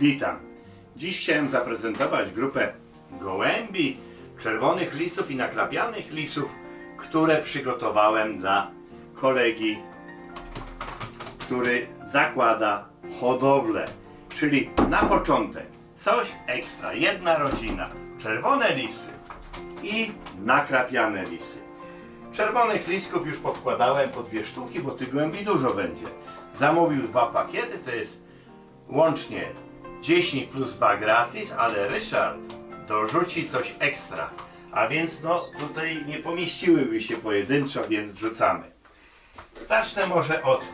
Witam. Dziś chciałem zaprezentować grupę gołębi, czerwonych lisów i nakrapianych lisów, które przygotowałem dla kolegi, który zakłada hodowlę. Czyli na początek coś ekstra, jedna rodzina, czerwone lisy i nakrapiane lisy. Czerwonych listków już podkładałem po dwie sztuki, bo tych głębi dużo będzie. Zamówił dwa pakiety, to jest łącznie 10 plus 2 gratis, ale Ryszard dorzuci coś ekstra. A więc no tutaj nie pomieściłyby się pojedynczo, więc wrzucamy. Zacznę może od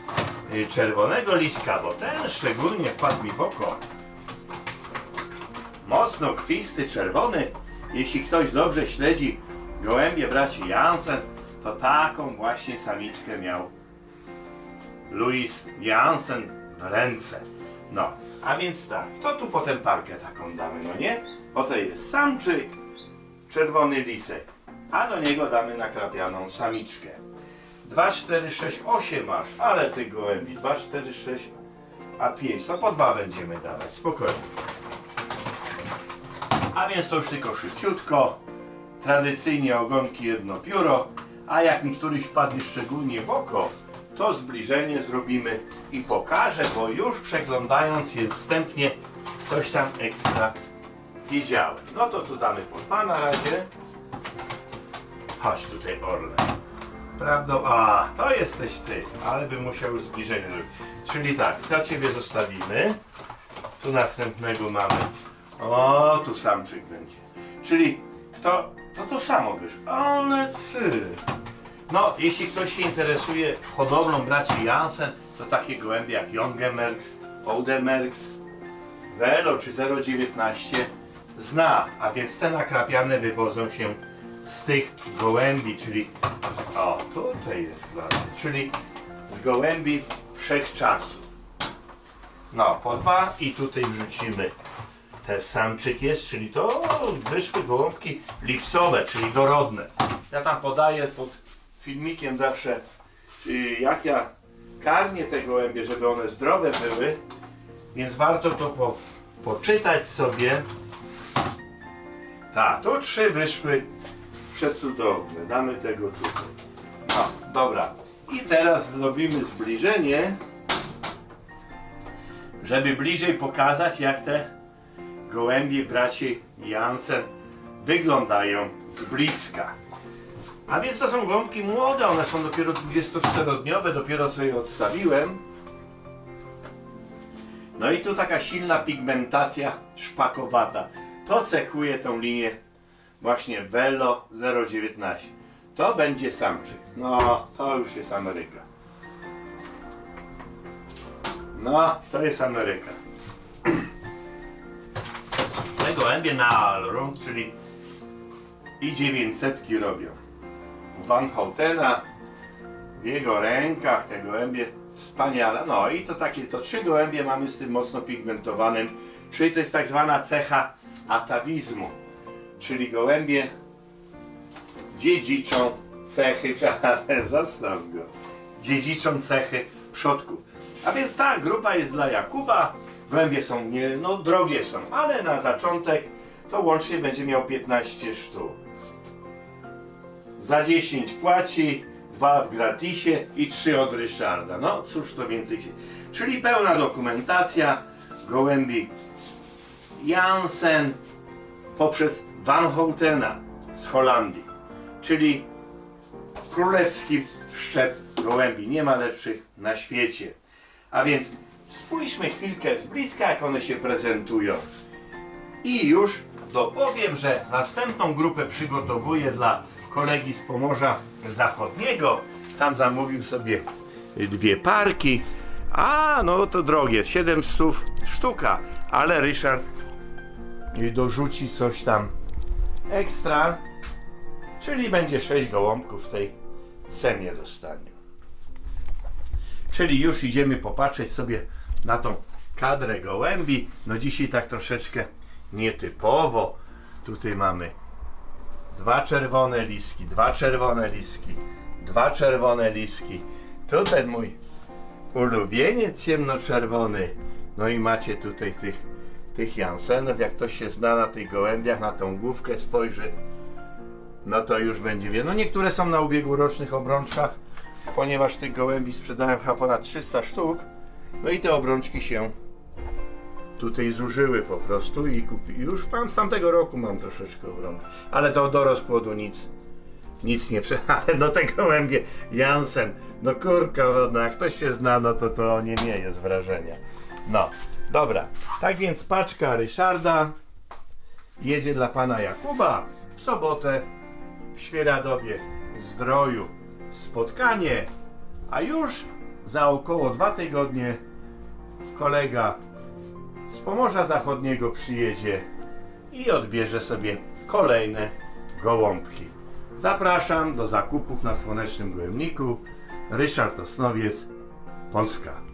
y, czerwonego liska, bo ten szczególnie wpadł mi w oko. Mocno kwisty, czerwony. Jeśli ktoś dobrze śledzi gołębie braci Jansen, to taką właśnie samiczkę miał Louis Jansen w ręce. No, a więc tak, to tu potem parkę taką damy, no nie? Bo to jest samczyk, czerwony lisek, a do niego damy nakrapianą samiczkę. 2, 4, 6, 8 masz, ale ty gołębi, 2, 4, 6, a 5, to po dwa będziemy dawać, spokojnie. A więc to już tylko szybciutko, tradycyjnie ogonki jedno pióro, a jak mi któryś wpadnie szczególnie w oko, to zbliżenie zrobimy i pokażę, bo już przeglądając je wstępnie coś tam ekstra wiedziałem. No to tu damy po na razie. Chodź tutaj Orle. Prawdą, a to jesteś ty, ale bym musiał już zbliżenie zrobić. Czyli tak, to ciebie zostawimy. Tu następnego mamy. O, tu samczyk będzie. Czyli kto, to to samo wiesz. Ale cy. No, jeśli ktoś się interesuje hodowlą braci Jansen, to takie gołębie jak Jongemerks, Oudemerks, Velo czy 019 zna, a więc te nakrapiane wywodzą się z tych gołębi, czyli o, tutaj jest klasa, czyli z gołębi wszechczasów. No, po dwa i tutaj wrzucimy te samczyk jest, czyli to wyszły gołąbki lipcowe, czyli dorodne. Ja tam podaję pod filmikiem zawsze, y, jak ja karmię te gołębie, żeby one zdrowe były, więc warto to po, poczytać sobie. Tak, tu trzy wyszły przecudowne. Damy tego tutaj. No, dobra. I teraz zrobimy zbliżenie, żeby bliżej pokazać, jak te gołębie braci Jansen wyglądają z bliska. A więc to są gołąbki młode, one są dopiero 24-dniowe, dopiero sobie odstawiłem. No i tu taka silna pigmentacja szpakowata. To cekuje tą linię właśnie Velo 019. To będzie samczyk. No, to już jest Ameryka. No, to jest Ameryka. Te gołębie na Alrund, czyli i 900 robią. Van Houtena w jego rękach te gołębie wspaniale. No i to takie, to trzy gołębie mamy z tym mocno pigmentowanym, czyli to jest tak zwana cecha atawizmu, czyli gołębie dziedziczą cechy, ale zostaw go, dziedziczą cechy przodków. A więc ta grupa jest dla Jakuba, gołębie są nie, no drogie są, ale na zaczątek to łącznie będzie miał 15 sztuk. Za 10 płaci, 2 w gratisie i 3 od Ryszarda. No cóż to więcej się. Czyli pełna dokumentacja gołębi Jansen poprzez Van Houtena z Holandii. Czyli królewski szczep gołębi. Nie ma lepszych na świecie. A więc spójrzmy chwilkę z bliska, jak one się prezentują. I już dopowiem, że następną grupę przygotowuję dla kolegi z Pomorza Zachodniego. Tam zamówił sobie dwie parki. A, no to drogie, 700 sztuka, ale Ryszard dorzuci coś tam ekstra, czyli będzie 6 gołąbków w tej cenie dostanie. Czyli już idziemy popatrzeć sobie na tą kadrę gołębi. No dzisiaj tak troszeczkę nietypowo. Tutaj mamy dwa czerwone liski, dwa czerwone liski, dwa czerwone liski. Tu ten mój ulubieniec ciemnoczerwony. No i macie tutaj tych tych Jansenów. Jak ktoś się zna na tych gołębiach, na tą główkę spojrzy, no to już będzie wie. No niektóre są na ubiegłorocznych obrączkach, ponieważ tych gołębi sprzedałem chyba ponad 300 sztuk. No i te obrączki się tutaj zużyły po prostu i kupi... już mam z tamtego roku mam troszeczkę obrączek. Ale to do rozpłodu nic. Nic nie prze... Ale no te gołębie Jansen, no kurka wodna, jak ktoś się zna, no to to nie mieje z wrażenia. No, dobra. Tak więc paczka Ryszarda jedzie dla pana Jakuba w sobotę w Świeradowie Zdroju. Spotkanie, a już za około dwa tygodnie kolega z Pomorza Zachodniego przyjedzie i odbierze sobie kolejne gołąbki. Zapraszam do zakupów na Słonecznym Gołębniku. Ryszard Osnowiec, Polska.